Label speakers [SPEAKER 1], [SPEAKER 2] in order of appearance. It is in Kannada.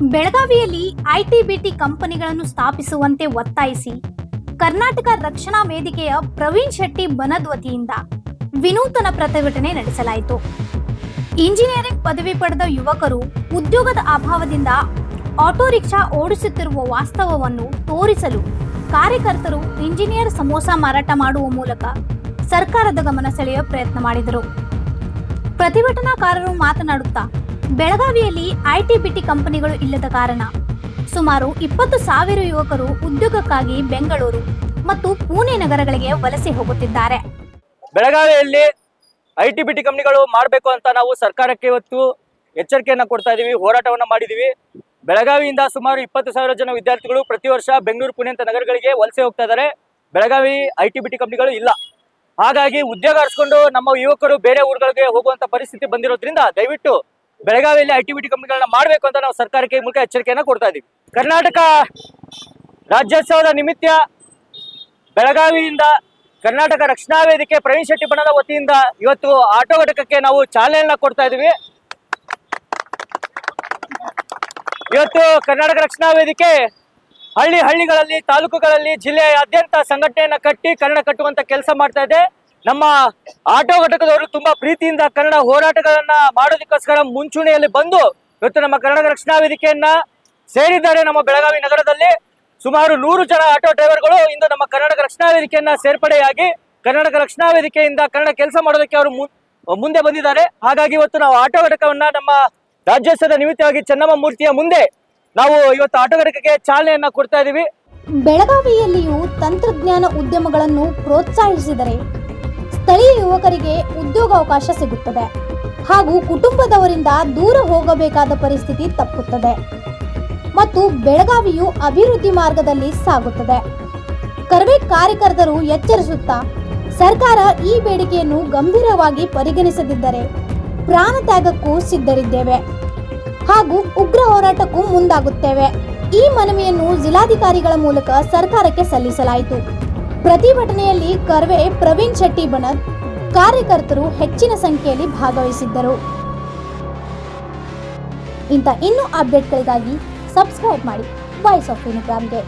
[SPEAKER 1] ಬೆಳಗಾವಿಯಲ್ಲಿ ಐಟಿ ಬಿಟಿ ಕಂಪನಿಗಳನ್ನು ಸ್ಥಾಪಿಸುವಂತೆ ಒತ್ತಾಯಿಸಿ ಕರ್ನಾಟಕ ರಕ್ಷಣಾ ವೇದಿಕೆಯ ಪ್ರವೀಣ್ ಶೆಟ್ಟಿ ಬನದ್ ವತಿಯಿಂದ ವಿನೂತನ ಪ್ರತಿಭಟನೆ ನಡೆಸಲಾಯಿತು. ಇಂಜಿನಿಯರಿಂಗ್ ಪದವಿ ಪಡೆದ ಯುವಕರು ಉದ್ಯೋಗದ ಅಭಾವದಿಂದ ಆಟೋ ರಿಕ್ಷಾ ಓಡಿಸುತ್ತಿರುವ ವಾಸ್ತವವನ್ನು ತೋರಿಸಲು ಕಾರ್ಯಕರ್ತರು ಇಂಜಿನಿಯರ್ ಸಮೋಸ ಮಾರಾಟ ಮಾಡುವ ಮೂಲಕ ಸರ್ಕಾರದ ಗಮನ ಸೆಳೆಯುವ ಪ್ರಯತ್ನ ಮಾಡಿದರು. ಪ್ರತಿಭಟನಾಕಾರರು ಮಾತನಾಡುತ್ತಾ ಬೆಳಗಾವಿಯಲ್ಲಿ ಐಟಿ ಬಿಟಿ ಕಂಪನಿಗಳು ಇಲ್ಲದ ಕಾರಣ ಸುಮಾರು ಇಪ್ಪತ್ತು ಸಾವಿರ ಯುವಕರು ಉದ್ಯೋಗಕ್ಕಾಗಿ ಬೆಂಗಳೂರು ಮತ್ತು ಪುಣೆ ನಗರಗಳಿಗೆ ವಲಸೆ ಹೋಗುತ್ತಿದ್ದಾರೆ.
[SPEAKER 2] ಬೆಳಗಾವಿಯಲ್ಲಿ ಐ ಟಿ ಬಿ ಟಿ ಕಂಪ್ನಿಗಳು ಮಾಡಬೇಕು ಅಂತ ನಾವು ಸರ್ಕಾರಕ್ಕೆ ಇವತ್ತು ಎಚ್ಚರಿಕೆಯನ್ನು ಕೊಡ್ತಾ ಇದೀವಿ, ಹೋರಾಟವನ್ನು ಮಾಡಿದೀವಿ. ಬೆಳಗಾವಿಯಿಂದ ಸುಮಾರು ಇಪ್ಪತ್ತು ಸಾವಿರ ಜನ ವಿದ್ಯಾರ್ಥಿಗಳು ಪ್ರತಿ ವರ್ಷ ಬೆಂಗಳೂರು, ಪುಣೆ ಅಂತ ನಗರಗಳಿಗೆ ವಲಸೆ ಹೋಗ್ತಾ ಇದ್ದಾರೆ. Belagavi I T B T ಕಂಪ್ನಿಗಳು ಇಲ್ಲ. ಹಾಗಾಗಿ ಉದ್ಯೋಗ ಅರ್ಸ್ಕೊಂಡು ನಮ್ಮ ಯುವಕರು ಬೇರೆ ಊರುಗಳಿಗೆ ಹೋಗುವಂತ ಪರಿಸ್ಥಿತಿ ಬಂದಿರೋದ್ರಿಂದ ದಯವಿಟ್ಟು ಬೆಳಗಾವಿಯಲ್ಲಿ ಐ ಟಿ ಬಿ ಟಿ ಕಂಪ್ನಿಗಳನ್ನ ಮಾಡಬೇಕು ಅಂತ ನಾವು ಸರ್ಕಾರಕ್ಕೆ ಮೂಲಕ ಎಚ್ಚರಿಕೆಯನ್ನು ಕೊಡ್ತಾ ಇದೀವಿ. ಕರ್ನಾಟಕ ರಾಜ್ಯೋತ್ಸವದ ನಿಮಿತ್ತ ಬೆಳಗಾವಿಯಿಂದ ಕರ್ನಾಟಕ ರಕ್ಷಣಾ ವೇದಿಕೆ ಪ್ರವೀಣ್ ಶೆಟ್ಟಿ ಬಣದ ವತಿಯಿಂದ ಇವತ್ತು ಆಟೋ ಘಟಕಕ್ಕೆ ನಾವು ಚಾಲನೆಯನ್ನ ಕೊಡ್ತಾ ಇದ್ದೀವಿ ಇವತ್ತು ಕರ್ನಾಟಕ ರಕ್ಷಣಾ ವೇದಿಕೆ ಹಳ್ಳಿ ಹಳ್ಳಿಗಳಲ್ಲಿ ತಾಲೂಕುಗಳಲ್ಲಿ ಜಿಲ್ಲೆಯಾದ್ಯಂತ ಸಂಘಟನೆಯನ್ನ ಕಟ್ಟಿ ಕನ್ನಡ ಕಟ್ಟುವಂತ ಕೆಲಸ ಮಾಡ್ತಾ ಇದೆ. ನಮ್ಮ ಆಟೋ ಘಟಕದವರು ತುಂಬಾ ಪ್ರೀತಿಯಿಂದ ಕನ್ನಡ ಹೋರಾಟಗಳನ್ನ ಮಾಡೋದಕ್ಕೋಸ್ಕರ ಮುಂಚೂಣಿಯಲ್ಲಿ ಬಂದು ಇವತ್ತು ನಮ್ಮ ಕನ್ನಡ ರಕ್ಷಣಾ ವೇದಿಕೆಯನ್ನ ಸೇರಿದ್ದಾರೆ ನಮ್ಮ ಬೆಳಗಾವಿ ನಗರದಲ್ಲಿ ಸುಮಾರು ನೂರು ಜನ ಆಟೋ ಡ್ರೈವರ್ಗಳು ಇಂದು ನಮ್ಮ ಕರ್ನಾಟಕ ರಕ್ಷಣಾ ವೇದಿಕೆಯನ್ನ ಸೇರ್ಪಡೆಯಾಗಿ ಕರ್ನಾಟಕ ರಕ್ಷಣಾ ವೇದಿಕೆಯಿಂದ ಕನ್ನಡ ಕೆಲಸ ಮಾಡೋದಕ್ಕೆ ಅವರು ಮುಂದೆ ಬಂದಿದ್ದಾರೆ. ಹಾಗಾಗಿ ಇವತ್ತು ನಾವು ಆಟೋ ಘಟಕವನ್ನ ನಮ್ಮ ರಾಜ್ಯೋತ್ಸವದ ನಿಮಿತ್ತವಾಗಿ ಚೆನ್ನಮ್ಮ ಮೂರ್ತಿಯ ಮುಂದೆ ನಾವು ಇವತ್ತು ಆಟೋ ಘಟಕಕ್ಕೆ ಚಾಲನೆಯನ್ನ ಕೊಡ್ತಾ ಇದೀವಿ.
[SPEAKER 1] ಬೆಳಗಾವಿಯಲ್ಲಿಯೂ ತಂತ್ರಜ್ಞಾನ ಉದ್ಯಮಗಳನ್ನು ಪ್ರೋತ್ಸಾಹಿಸಿದರೆ ಸ್ಥಳೀಯ ಯುವಕರಿಗೆ ಉದ್ಯೋಗಾವಕಾಶ ಸಿಗುತ್ತದೆ ಹಾಗೂ ಕುಟುಂಬದವರಿಂದ ದೂರ ಹೋಗಬೇಕಾದ ಪರಿಸ್ಥಿತಿ ತಪ್ಪುತ್ತದೆ ಮತ್ತು ಬೆಳಗಾವಿಯು ಅಭಿವೃದ್ಧಿ ಮಾರ್ಗದಲ್ಲಿ ಸಾಗುತ್ತದೆ. ಕರ್ವೆ ಕಾರ್ಯಕರ್ತರು ಎಚ್ಚರಿಸುತ್ತಾ ಸರ್ಕಾರ ಈ ಬೇಡಿಕೆಯನ್ನು ಗಂಭೀರವಾಗಿ ಪರಿಗಣಿಸದಿದ್ದರೆ ಪ್ರಾಣ ತ್ಯಾಗಕ್ಕೂ ಸಿದ್ಧರಿದ್ದೇವೆ ಹಾಗೂ ಉಗ್ರ ಹೋರಾಟಕ್ಕೂ ಮುಂದಾಗುತ್ತೇವೆ. ಈ ಮನವಿಯನ್ನು ಜಿಲ್ಲಾಧಿಕಾರಿಗಳ ಮೂಲಕ ಸರ್ಕಾರಕ್ಕೆ ಸಲ್ಲಿಸಲಾಯಿತು. ಪ್ರತಿಭಟನೆಯಲ್ಲಿ ಕರ್ವೆ ಪ್ರವೀಣ್ ಶೆಟ್ಟಿ ಬಣದ್ ಕಾರ್ಯಕರ್ತರು ಹೆಚ್ಚಿನ ಸಂಖ್ಯೆಯಲ್ಲಿ ಭಾಗವಹಿಸಿದ್ದರು. ಇಂಥ ಇನ್ನೂ ಅಪ್ಡೇಟ್ಗಳಿಗಾಗಿ ಸಬ್ಸ್ಕ್ರೈಬ್ ಮಾಡಿ ವಾಯ್ಸ್ ಆಫ್ ಯೂನಿಗ್ರಾಮ್ಗೆ